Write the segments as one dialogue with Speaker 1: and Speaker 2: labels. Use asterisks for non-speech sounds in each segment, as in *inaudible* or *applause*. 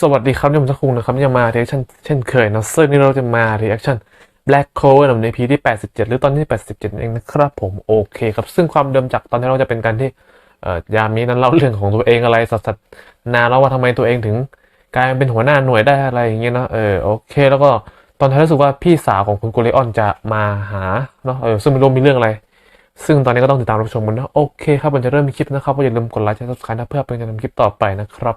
Speaker 1: สวัสดีครับยมสักคุงนะครับยังมา reaction เช่นเคยนะซึ่งนี่เราจะมา reaction Black Clover ใน EP ที่ 87 หรือตอนที่ 87 เองนะครับผมโอเคครับซึ่งความเดิมจากตอนที่เราจะเป็นการที่เอ่อยามีนั้นเล่าเรื่องของตัวเองอะไรสัดๆนานแล้วว่าทำไมตัวเองถึงกลายเป็นหัวหน้าหน่วยได้อะไรอย่างเงี้ยนะเออโอเค แล้วก็ตอนท้ายรู้สึกว่าพี่สาวของคุณโกเลออนจะมาหาเนาะเออซึ่งไม่รู้มีเรื่องอะไร ซึ่งตอนนี้ก็ต้องติดตามรับชมกันนะโอเคครับมันจะเริ่มมีคลิปนะครับก็อย่าลืมกดไลค์และ subscribe เพื่อเป็นการทำคลิปต่อไปนะครับ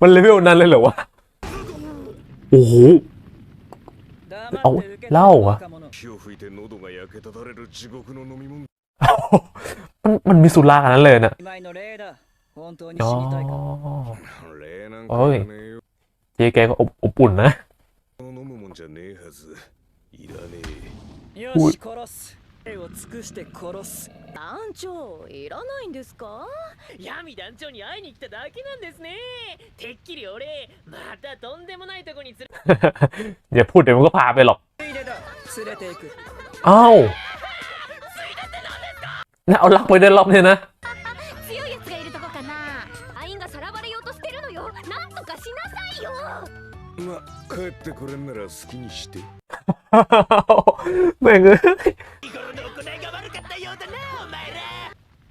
Speaker 1: มันเลเวลนั้นเลยเหรอวะ โอ้โห
Speaker 2: เอา
Speaker 1: เล่าเหรอมันมันมีสุราขนาดนั้นเลยนะอ๋อ
Speaker 3: โอ้ย
Speaker 1: เจ๊แกก็อบอบอุ่นนะ
Speaker 3: อุ้ย もんじゃねえはずいらねえ
Speaker 2: よ
Speaker 1: おい
Speaker 2: し殺す手を尽くして殺す
Speaker 4: 団長いらないんですか
Speaker 5: 闇団長に会いに来ただけなんですねてっきり俺またとんでもないとこに連れ
Speaker 1: อย่าพูดเดี๋ยวมันก็พาไปหรอก
Speaker 2: ついでだ連れて行く
Speaker 1: อ้าวน่าเอาลักไปเดินรอบเนี่ยนะ
Speaker 4: 強いやつがいるとこかなアインがさらわれようとしてるのよなんとかしなさいよ
Speaker 3: ま帰ってこれんなら好きにして
Speaker 1: แม่งเอ้ย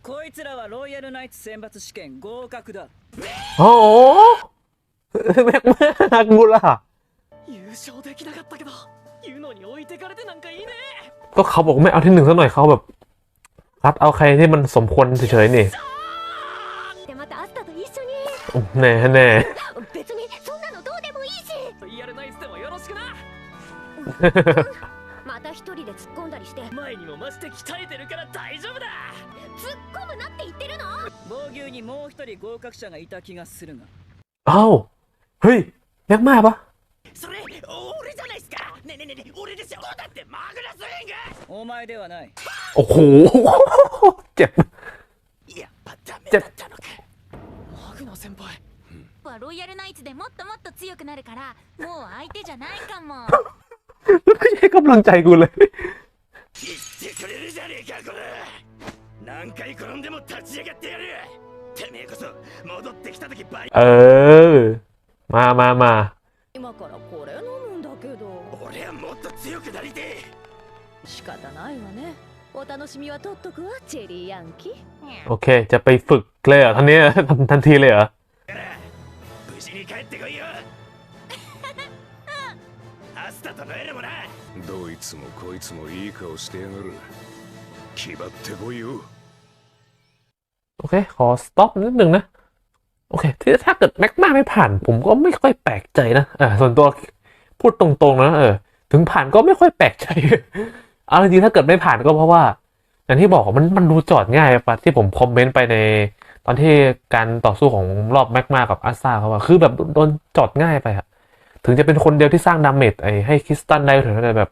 Speaker 2: こいつらはロイヤルナイツ選抜試験合格だ
Speaker 1: โอ้โหแม่งมากกูล่ะ
Speaker 5: 優勝できなかったけどユノに置いてかれてなんかいいね
Speaker 1: ก็เขาบอกไม่เอาที่หนึ่งซะหน่อยเขาแบบรัดเอาใครที่มันสมควรเฉยๆนี่
Speaker 4: でまたアスタと一緒に
Speaker 1: แน่แน่
Speaker 4: 別にそんなのどうでもいいし
Speaker 5: ロイヤルナイツでもよろしくな*laughs*
Speaker 4: また一人で突っ込んだりして突っ
Speaker 5: 前にも増して鍛えてるから大丈夫だ
Speaker 4: 込むなって言ってるの
Speaker 2: 防御にもう一人合格者がいた気がするが
Speaker 1: เอ้าเฮ้ยแม็กมาปะ
Speaker 5: それ俺じゃないっすかねえねえねえねえ俺ですよだってマグナスウィン
Speaker 2: お前ではない
Speaker 1: โอ้โหเจ็บ
Speaker 5: グやっぱダメだったのかマグナ先輩
Speaker 4: はロイヤルナイツでもっともっと強くなるからもう相手じゃないかも *laughs*
Speaker 1: ไม่ใช่กำลังใจกูเลย
Speaker 3: 言ってくれるじゃねえかこれ 何回転んでも立ち上がってやるてめえこそ戻ってきた時バリ
Speaker 1: เออ มามามา
Speaker 4: 今からこれ飲むんだけど
Speaker 3: 俺はもっと強くなりてえ
Speaker 4: 仕方ないわねお楽しみは取っとくわチェリーヤンキー
Speaker 1: โอเค จะไปฝึกเลยเหรอท่านเ*laughs* นี้ยทันทันทีเลยเหรอ
Speaker 3: 無事に帰ってこいよ*laughs* アスタとのエレもなどいつもこいつもいい顔してやがる気張ってこいよ
Speaker 1: โอเค ขอสต็อปนิดนึงนะ โอเค ที่ถ้าเกิดแม็กมาไม่ผ่าน ผมก็ไม่ค่อยแปลกใจนะเออส่วนตัวพูดตรงๆนะเออ ถึงผ่านก็ไม่ค่อยแปลกใจเอาจริงๆถ้าเกิดไม่ผ่านก็เพราะว่า อย่างที่บอกมันมันดูจอดง่ายปะที่ผมคอมเมนต์ไปใน ตอนที่การต่อสู้ของรอบแม็กมากับอาซาเขาว่าคือแบบโดนจอดง่ายไปอะถึงจะเป็นคนเดียวที่สร้างดาเมจไอ้ให้คริสตันได้ก็เถึงแต่แบบ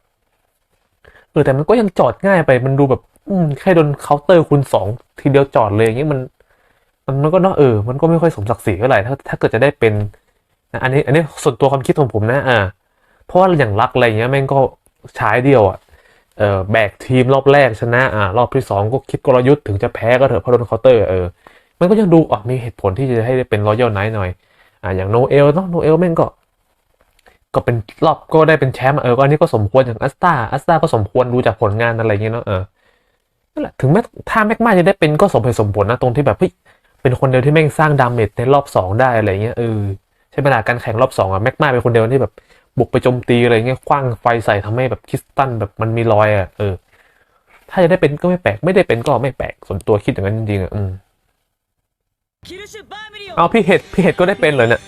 Speaker 1: เออแต่มันก็ยังจอดง่ายไปมันดูแบบ อืมแค่โดนเคาน์เตอร์คูณสองทีเดียวจอดเลยอย่างเงี้ยมัน มันมันก็เนาะเออ มันก็ไม่ค่อยสมศักดิ์ศรีเท่าไหร่ถ้าถ้าเกิดจะได้เป็นนะอันนี้ อันนี้ส่วนตัวความคิดของผมนะอ่าเพราะว่าอย่างรักอะไรเงี้ยแม่งก็ใช้เดียวอะเออแบกทีมรอบแรกชนะอ่ารอบที่สองก็คิดกลยุทธ์ถึงจะแพ้ก็เถอะเพราะโดนเคาน์เตอร์เออมันก็ยังดูอะมีเหตุผลที่จะให้ได้เป็นรอยัลไนท์หน่อยอ่าอย่างโนเอลเนาะโนเอลแม่งก็ก็เป็นรอบก็ได้เป็นแชมป์เอออันนี้ก็สมควรอย่างอัสตาอัสตาก็สมควรดูจากผลงานอะไรเงี้ยเนาะเออ แหละถึงแม้ถ้าแม็กมาจะได้เป็นก็สมเหตุสมผลนะ ตรงที่แบบเฮ้ยเป็นคนเดียวที่แม่งสร้างดาเมจในรอบสองได้อะไรเงี้ยเออใช้เวลาการแข่งรอบสองอะแม็กมาเป็นคนเดียวที่แบบบุกไปโจมตีอะไรเงี้ยคว้างไฟใส่ทำให้แบบคริสตันแบบมันมีรอยอะเออ ถ้าจะได้เป็นก็ไม่แปลก ไม่ได้เป็นก็ไม่แปลกส่วนตัวคิดอย่างนั้นจริงอะอืมเอาพี่เห็ดพี่เห็ดก็ได้เป็นเลยเนี่ย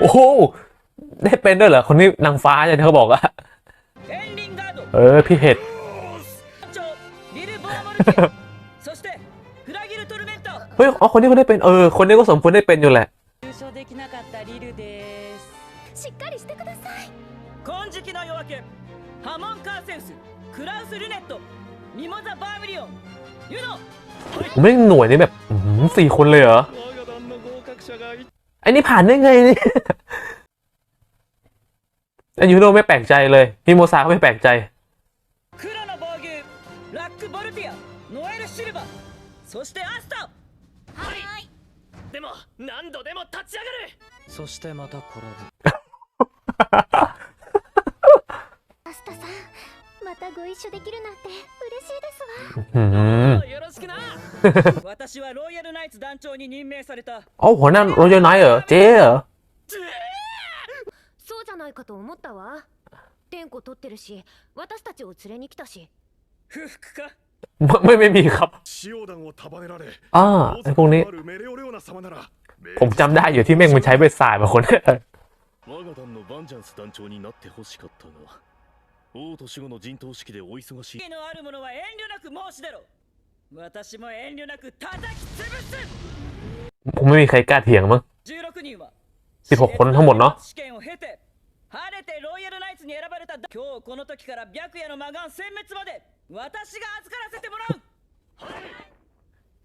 Speaker 1: โอ้ ได้เป็นด้วยเหรอ คนนี้นางฟ้าเนี่ยเขาบอก
Speaker 2: ว่า
Speaker 1: เออ พี่เห็ดเฮ้ยอ๋อคนนี้คนได้เป็น เออ คนนี้ก็สมควรได้เป็นอยู่แหละผมไม่หน่วยนี่แบบสี่คนเลยเหรอไอ้นี่ผ่านได้ไงนี่ อันยูโนไม่แปลกใจเลยฮิโมซาก็ไม่แปลกใจ
Speaker 2: 黒の防御ラック・ボルティアノエル・シルバーそしてアスタ
Speaker 5: はいでも何度でも立ち上がる
Speaker 6: そしてまた転ぶ
Speaker 4: アスタさんまたご一緒できるなんて嬉しいですわ
Speaker 1: อืม
Speaker 5: よろしくな
Speaker 2: 私はロイヤルナイツ団長に任命された
Speaker 1: เอ้าหัวหน้าโรเจอ
Speaker 4: かと思ったわ天子取ってるし私たちを連れに来たし
Speaker 2: 不服か
Speaker 1: ไม่ไม่ไม่มีครับ
Speaker 3: 使用弾を束ねられ
Speaker 1: อ่าไอ้พวกนี้
Speaker 3: あるメレオレオナ様なら
Speaker 1: ผมจำได้อยู่ที่แม่งมันใช้เบ็ดสายมาคน
Speaker 7: 我が団のバンジャンス団長になってほしかったが王都守護の陣頭指揮でお忙しい
Speaker 2: 義のある者は遠慮なく申し出ろ私も遠慮なく叩き潰す
Speaker 1: ผมไม่มีใครกล้าเถียงมั้ง
Speaker 2: 16人は
Speaker 1: 16คนทั้งหมดเนอะ
Speaker 2: 試験を経て 晴れてロイヤルナイツに選ばれた今日この時から白夜の魔眼殲滅まで私が預からせてもらう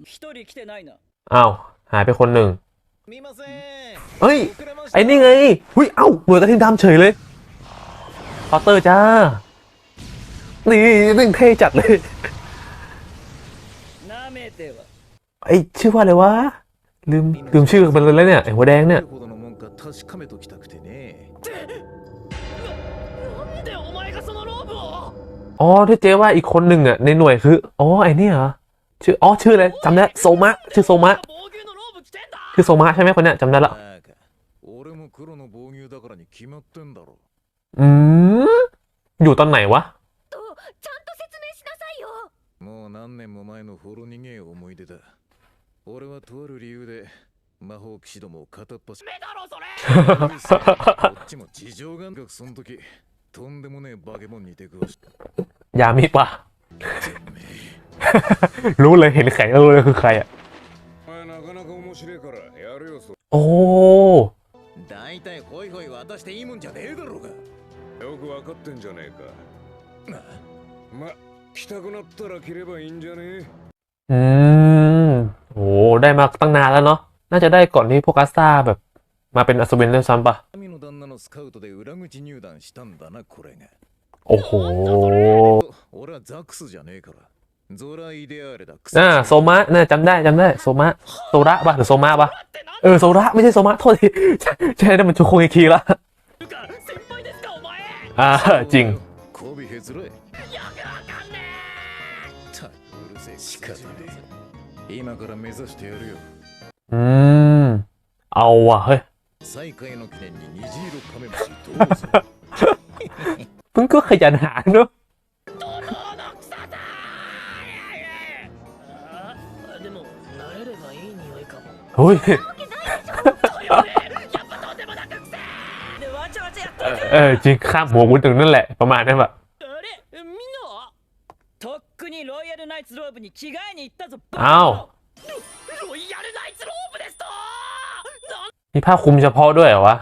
Speaker 2: 一人来てないな
Speaker 1: อ้าวหายไปคนหนึ่ง
Speaker 6: 見ません
Speaker 1: เฮ้ย
Speaker 6: 遅れました
Speaker 1: ไอ้นี่ไงหุยเอ้าเหมือนกับทีมดำเฉยเลยพอตเตอร์จ้า นี่นี่เท่จัดเลย
Speaker 2: なめては
Speaker 1: ไอ้ชื่อว่าอะไรวะ ลืมลืมชื่อมันเลยแล้วเนี่ยไอ้หัวแดงเนี่ย อ๋อที่เจ๊ว่าอีกคนหนึ่งอ่ะในหน่วยคือ อ๋อไอ้นี่เหรอ ชื่อ อ๋อชื่ออะไรจำได้โซมะ ชื่อโซมะ
Speaker 5: 防御のローブ着てんだ
Speaker 1: ชื่อโซมะใช่ไหมคนเนี้ยจำได้ละ
Speaker 6: バカ俺も黒の防御だからに決まってんだろ
Speaker 1: อืม อยู่ตอนไหนวะ
Speaker 4: とちゃんと説明しなさいよ
Speaker 6: もう何年も前のほろ苦い思い出だ俺はとある理由で魔法騎士どもを片っ端
Speaker 5: 目だろそれ
Speaker 6: うるせえこっちも事情がんかその時 とんでもねえ化け物に出くわした
Speaker 1: ยามิปะ รู้เลยเห็นแขนก็รู้เลยคือใครอ่ะ
Speaker 3: お前なかなか面白いからやるよそ
Speaker 1: โอ้
Speaker 6: 大体ホイホイ渡していいもんじゃねえだろうが
Speaker 3: よくわかってんじゃねえかま来たくなったら切ればいいんじゃね
Speaker 1: อืม โอ้ได้มาตั้งนานแล้วเนาะ น่าจะได้ก่อนที่พวกอาสตาแบบ มาเป็นอัศวินเล่นซ้ำปะโอ้โห
Speaker 6: น่า
Speaker 1: โหโอ้มะน่าจำได้จำได้โหซมะโซระปะหรือ้โหซมะปะเออโซระไม่ใช่โหซมะโทษทีใยโอ้โหมันชูโคเอคีละ
Speaker 5: อ้โห
Speaker 1: ฉัาจริงอืมเอาว่ะเฮ้ย
Speaker 6: 再会の記念に虹色カメムシどうぞ
Speaker 1: มึงก็ขยันหาเนอะ
Speaker 5: えの草だあでも慣れればいい匂いかも
Speaker 1: เฮ้ย
Speaker 5: そうよねやっぱとんでもなくくせえ
Speaker 2: でわちゃわちゃやっ
Speaker 1: เออเออ จริงข้ามหัวกูถึงนั่นแหละ ประมาณนั้นแบบ
Speaker 5: あれみんなは
Speaker 2: とっくにロイヤルナイツローブに着替えに行ったぞバ
Speaker 1: อ้าว
Speaker 5: ロイヤルナイツローブですと
Speaker 1: มีผ้าคลุมเฉพาะด้วยเหรอวะ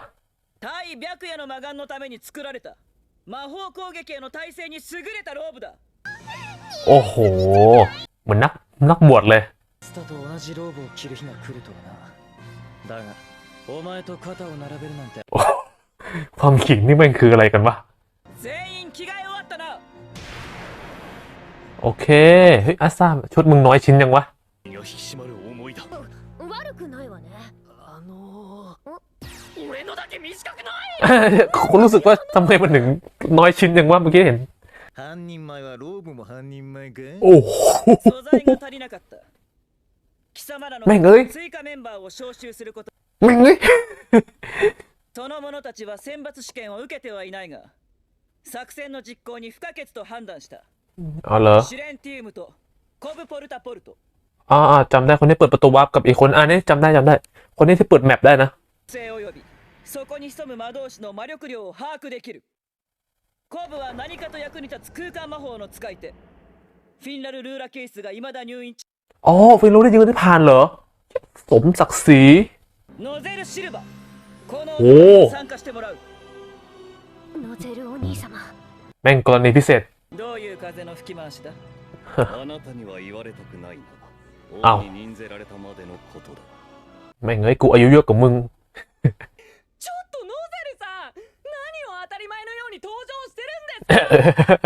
Speaker 2: 対白夜の魔眼のために作られた魔法攻撃への耐性に優れたローブだ
Speaker 1: โอ้โห เหมือนนักนักบวชเลย
Speaker 6: スタと同じローブを着る日が来るとはなだがお前と肩を並べるなんて
Speaker 1: ความขิงนี่มันคืออะไรกันวะ
Speaker 2: 全員着替え終わったな
Speaker 1: โอเค เฮ้ยอาซาชุดมึงน้อยชิ้นยังวะ
Speaker 7: 身が引き締
Speaker 1: คุณรู้สึกว่าทำไมมันถึงน้อยชิ้นยังวะเมื่อกี้เห็น
Speaker 6: 半人前はローブも半人前か
Speaker 1: โอ้โห
Speaker 2: 素材が足りなかった貴様らの
Speaker 1: めんがい
Speaker 2: 追加メンバーを招集すること
Speaker 1: มึงเอ้ย
Speaker 2: その者たちは選抜試験を受けてはいないが作戦の実行に不可欠と判断した
Speaker 1: อ๋อเหรอ
Speaker 2: シレンティウムとコブポルタポルト
Speaker 1: อ๋ออ๋อจำได้คนที่เปิดประตูวาร์ปกับอีกคนอ่านี่จำได้จำได้ คนนี้ที่เปิดแมปได้นะ
Speaker 2: 性及び そこに潜む魔導士の魔力量を把握できる。コブは何かと役に立つ空間魔法の使い手。フィンラル・ルーラケースが未だ入院中。
Speaker 1: อ๋フฟินรู้ได้ยิงได้ผ่
Speaker 2: ノゼル・シルバ。この
Speaker 1: お
Speaker 2: 参加してもらう。
Speaker 4: ノゼルお兄様。
Speaker 1: แม่งกร
Speaker 2: どういう風の吹き回しだ？*laughs*
Speaker 7: あなたには言われたくないな王に任せられたまでのことだ。
Speaker 1: แม่งเอ้ยกูอ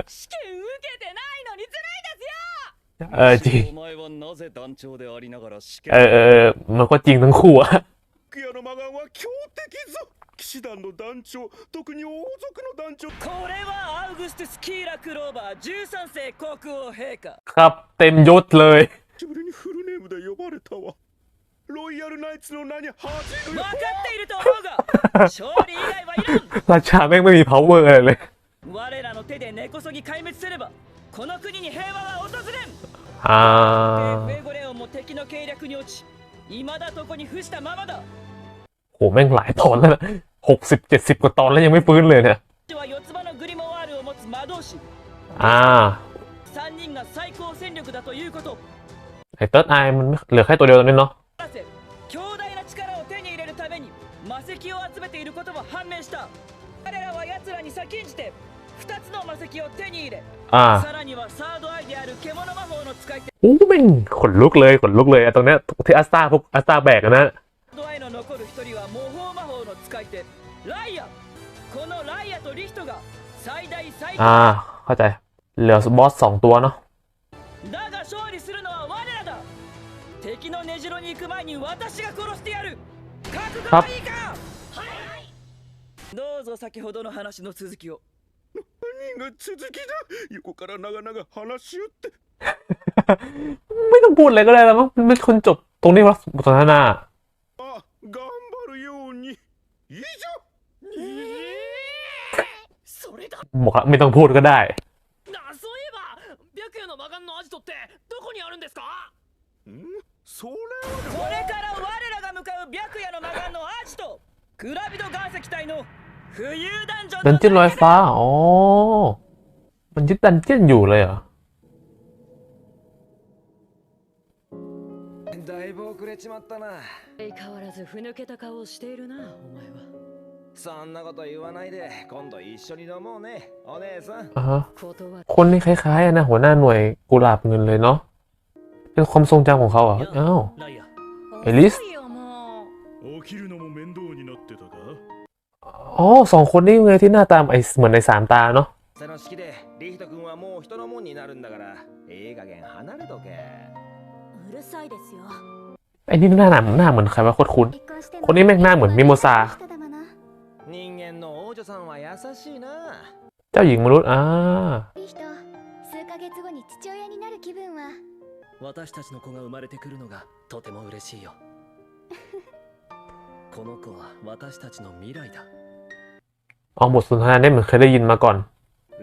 Speaker 2: 試験受けてないのにずるいですよ
Speaker 1: เออจริง
Speaker 7: お前はなぜ団長でありながら試
Speaker 1: เออเออเออมันก็จริงทั้งคู่อะ
Speaker 3: 白夜の魔眼は強敵ぞ騎士団の団長特に王族の団長
Speaker 2: これはアウグストゥス・キーラ・クローバー13世国王陛下
Speaker 1: ครับ เต็มยศเลย
Speaker 3: 久しぶりにフルネームで呼ばれたわロイヤルナイツの名に恥じるよ
Speaker 2: 分かっていると思うが勝利以外はいらん
Speaker 1: ราชาแม่งไม่มี power อะไรเลย
Speaker 2: 我らの手で根こそぎ壊滅すればこの国に平和は訪れん
Speaker 1: อ่า
Speaker 2: でフェゴレオンも敵の計略に落ち未だ床に伏したままだ
Speaker 1: โหแม่งหลายตอนแล้วนะหกสิบเจ็ดสิบกว่าตอนแล้วยังไม่ฟื้นเลยเนี่ย
Speaker 2: 私は四つ葉のグリモワールを持つ魔導士
Speaker 1: อ่า
Speaker 2: 3人が最高戦力だということを
Speaker 1: ไอ้เติร์ดไอมันไม่เหลือแค่ตัวเดียวตอนนี้เนาะ
Speaker 2: らせ強大な力を手に入れるために魔石を集めていることも判明した彼らは奴らに先んじて 2つの魔石を手に入れ
Speaker 1: อ่า
Speaker 2: さらにはサードアイである獣魔法の使い手
Speaker 1: โอ้แม่งขนลุกเลยขนลุกเลยอะตรงเนี้ยที่อัสตาพวกอัสตาแบกอะนะ
Speaker 2: サードアイの残る1人は魔法魔法の使い手ライアこのライアとリヒトが最大最
Speaker 1: อ่า เข้าใจ เหลือบอสสองตัวเนาะ
Speaker 2: だが勝利するのは我らだ敵の根城に行く前に私が殺してやる覚悟はいいかはいどうぞ先ほどの話の続きを
Speaker 3: 何が続きだ横から長々話しよって *laughs*
Speaker 1: ไม่ต้องพูดอะไรก็ได้แล้วมั้งมันคนจบตรงนี้วะบทสนทนา
Speaker 3: あ頑張るように以上
Speaker 5: それだ
Speaker 1: บอกละไม่ต้องพูดก็ได้
Speaker 5: なそういえば白夜の魔眼のアジトってどこにあるんですか
Speaker 3: んそれは
Speaker 2: これから我らが向かう白夜の魔眼のアーチとグラビド岩石隊の浮遊ダンジョン
Speaker 1: ดัน
Speaker 2: の
Speaker 1: เจี้ยนลอยฟ้า อ๋อ มันยึดดันเจี้ยนอยู่เลยเหรอ
Speaker 6: だいぶ遅れちまったな
Speaker 2: 相変わらずふぬけた顔をしているなお前は
Speaker 6: そんなこと言わないで今度一緒に飲もうねお姉さん
Speaker 1: อ่าฮะ
Speaker 2: 断る
Speaker 1: คนนี้คล้ายๆอะนะ หัวหน้าหน่วยกุหลาบเงินเลยเนาะ เป็นความทรงจำของเขาเหรออ้าว
Speaker 5: ライア
Speaker 1: エリス
Speaker 2: 遅いよもう
Speaker 3: 起きるのも面倒になってたか
Speaker 1: อ๋อสองคนนี้ไงที่หน้าตาไอเหมือนในสามตาเนาะ
Speaker 6: その式でリヒト君はもう人のもんになるんだからいい加減離れとけ
Speaker 4: うるさいですよ
Speaker 1: ไอ้นี่หน้าหนาหน้าเหมือนใครวะโคตรคุ้น
Speaker 4: 離婚しても
Speaker 1: คนนี้แม่งหน้าเหมือนมิโมซา
Speaker 4: 人だもの
Speaker 6: 人間の王女さんは優しいな
Speaker 1: เจ้าหญิงมนุษย์อ่า
Speaker 4: いい人数ヶ月後に父親になる気分は
Speaker 5: 私たちの子が生まれてくるのがとても嬉しいよ この子は私たちの未来だ
Speaker 1: เอาบทสนทนาเนี่ยเหมือนเคยได้ยินมาก่อน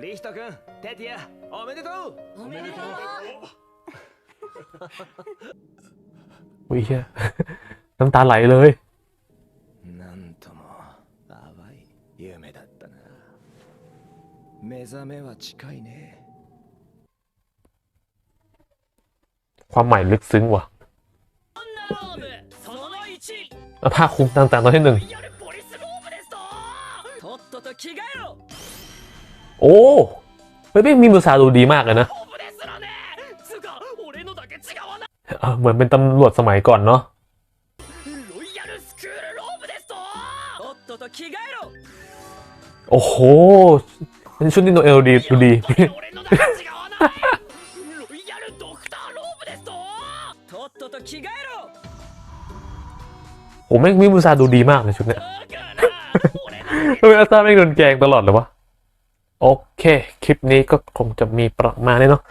Speaker 6: リヒト君テティアおめでとう
Speaker 2: おめでとう
Speaker 1: อุ้ยเหี้ย น้ำตาไหลเลย
Speaker 6: なんとも淡い夢だったな目覚めは近いね
Speaker 1: ความหมายลึกซึ้งว่ะ
Speaker 5: แล้
Speaker 1: วผ้าคุมต่างๆตัวที่หนึ่งโอ้ไม่เป็นมีมือซาดูดีมากเลยนะเหมือนเป็นตำรวจสมัยก่อนเนาะโอ้โหชุดนี้โนเอลดีดูดี โอ้แม่งมิมูซาดูดีมากในชุดเนี้ย
Speaker 5: ทำไม
Speaker 1: อาซาแม่งโดนแกงตลอดเลยวะ โอเค คลิปนี้ก็คงจะมีประมาณนี้เนาะ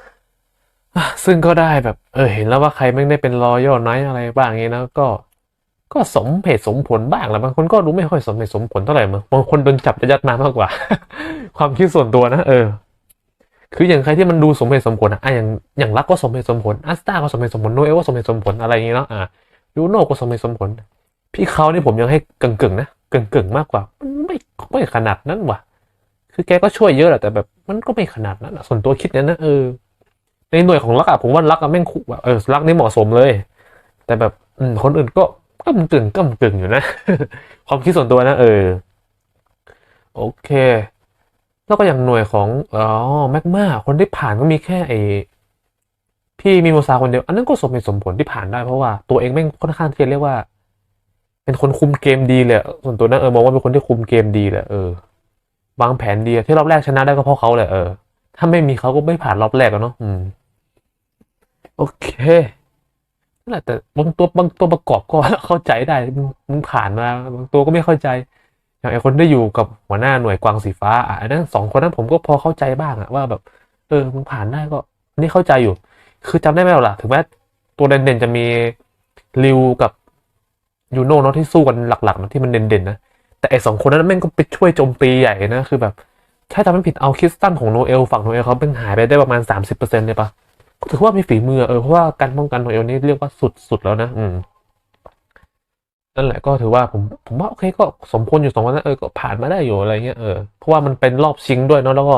Speaker 1: ซึ่งก็ได้แบบ เออเห็นแล้วว่าใครแม่งได้เป็นรอยอไนอะไรบ้างเงี้ยนะก็ ก็สมเหตุสมผลบ้างแหละบางคนก็รู้ไม่ค่อยสมเหตุสมผลเท่าไหร่มั้งบางคนโดนจับยัดมามากกว่า ความคิดส่วนตัวนะเออ คืออย่างใครที่มันดูสมเหตุสมผลอะอย่างอย่างรักก็สมเหตุสมผลอัสตาก็สมเหตุสมผลโนเอวก็สมเหตุสมผลอะไรอย่างเงี้ยเนาะอะยูโน่ก็สมเหตุสมผล พี่เขานี่ผมยังให้กึ่งๆนะกึ่งๆมากกว่ามันไม่ไม่ขนาดนั้นว่ะ คือแกก็ช่วยเยอะแหละแต่แบบ มันก็ไม่ขนาดนั้นส่วนตัวคิดเนี่ยนะเออในหน่วยของรักอะผมว่ารักอะแม่งคุกแบบเออรักนี่เหมาะสมเลย แต่แบบคนอื่นก็ก้ำกึ่งก้ำกึ่งอยู่นะ ความคิดส่วนตัวนะ เออ โอเค แล้วก็อย่างหน่วยของอ๋อแมกมาคนที่ผ่านก็มีแค่ไอพี่มีโมซาคนเดียว อันนั้นก็สมเหตุสมผลที่ผ่านได้เพราะว่าตัวเองแม่งค่อนข้างที่จะเรียกว่า เป็นคนคุมเกมดีเลยส่วนตัวนะเออมองว่าเป็นคนที่คุมเกมดีแหละเออวางแผนดีที่รอบแรกชนะได้ก็เพราะเขาแหละเออถ้าไม่มีเขาก็ไม่ผ่านรอบแรกอะเนาะอืม โอเคนั่นแหละแต่บางตัวบางตัวประกอบก็เข้าใจได้มึงผ่านมาบางตัวก็ไม่เข้าใจ อย่างไอคนที่อยู่กับหัวหน้าหน่วยกวางสีฟ้าอะอันนั้นสองคนนั้นผมก็พอเข้าใจบ้างอะว่าแบบ เออมึงผ่านได้ก็นี่เข้าใจอยู่ คือจำได้ไหมล่ะ ถึงแม้ตัวเด่นๆจะมีริวกับ ยูโน่เนาะที่สู้กันหลักๆนะที่มันเด่นๆนะแต่ไอสองคนนั้นแม่งก็ไปช่วยโจมตีใหญ่นะคือแบบแค่จำไม่ผิดเอาคริสตันของโนเอลฝั่งโนเอลเขาเป็นหายไปได้ประมาณสามสิบเปอร์เซ็นต์เลยปะก็ถือว่ามีฝีมือเออเพราะว่าการป้องกันโนเอลนี่เรียกว่าสุดสุดแล้วนะ อืมนั่นแหละก็ถือว่าผมผมว่าโอเคก็สมควรอยู่สองคนนั้นเออก็ผ่านมาได้อยู่อะไรเงี้ยเออเพราะว่ามันเป็นรอบชิงด้วยเนาะแล้วก็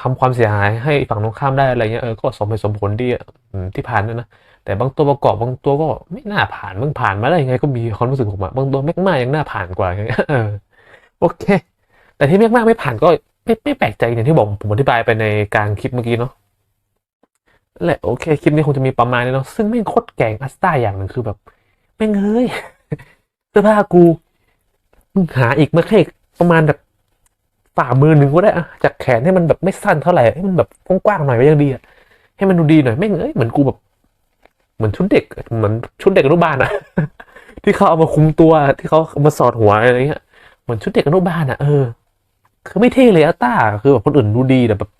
Speaker 1: ทำความเสียหายให้ฝั่งตรงข้ามได้อะไรเงี้ยเออก็สมเหตุสมผลดีอะอืมที่ผ่านด้วยนะ แต่บางตัวประกอบบางตัวก็ไม่น่าผ่านบางผ่านมาได้ยังไงก็มีความรู้สึกผมอะบางตัวแม็กมายังน่าผ่านกว่าอย่างเงี้ยเออโอเค แต่ที่แม็กมาไม่ผ่านก็ไม่ไม่แปลกใจอย่างที่บอกผมอธิบายไปในกลางคลิปเมื่อกี้เนาะนั่นแหละโอเคคลิปนี้คงจะมีประมาณนี้เนาะซึ่งไม่งโคตรแกงอัสตาอย่างหนึ่งคือแบบแม่งเฮ้ยเสื้อผ้ากูมึงหาอีกมาแค่ประมาณแบบฝ่ามือหนึ่งก็ได้อะจากแขนให้มันแบบไม่สั้นเท่าไหร่ให้มันแบบกว้างๆหน่อยก็ยังดีอะให้มันดูดีหน่อยแม่งเอ้ยเหมือนกูแบบ เหมือนชุดเด็กเหมือนชุดเด็กอนุบาลอะที่เขาเอามาคุมตัวที่เขาเอามาสอดหัวอะไรเงี้ยเหมือนชุดเด็กอนุบาลอะเออ คือไม่เท่เลยอัตตาคือแบบคนอื่นดูดีแต่แบบ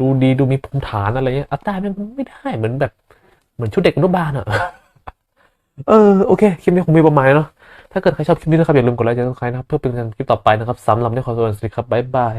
Speaker 1: ดูดีดูมีภูมิฐานอะไรเงี้ยอัตตาไม่ไม่ได้เหมือนแบบเหมือนชุดเด็กอนุบาลอะเออโอเคคลิปนี้คงมีประมาณเนาะถ้าเกิดใครชอบคลิปนี้นะครับอย่าลืมกดไลค์กดซับสไครต์นะครับเพื่อเป็นการคลิปต่อไปนะครับสำหรับในขอสวัสดีครับบ๊ายบาย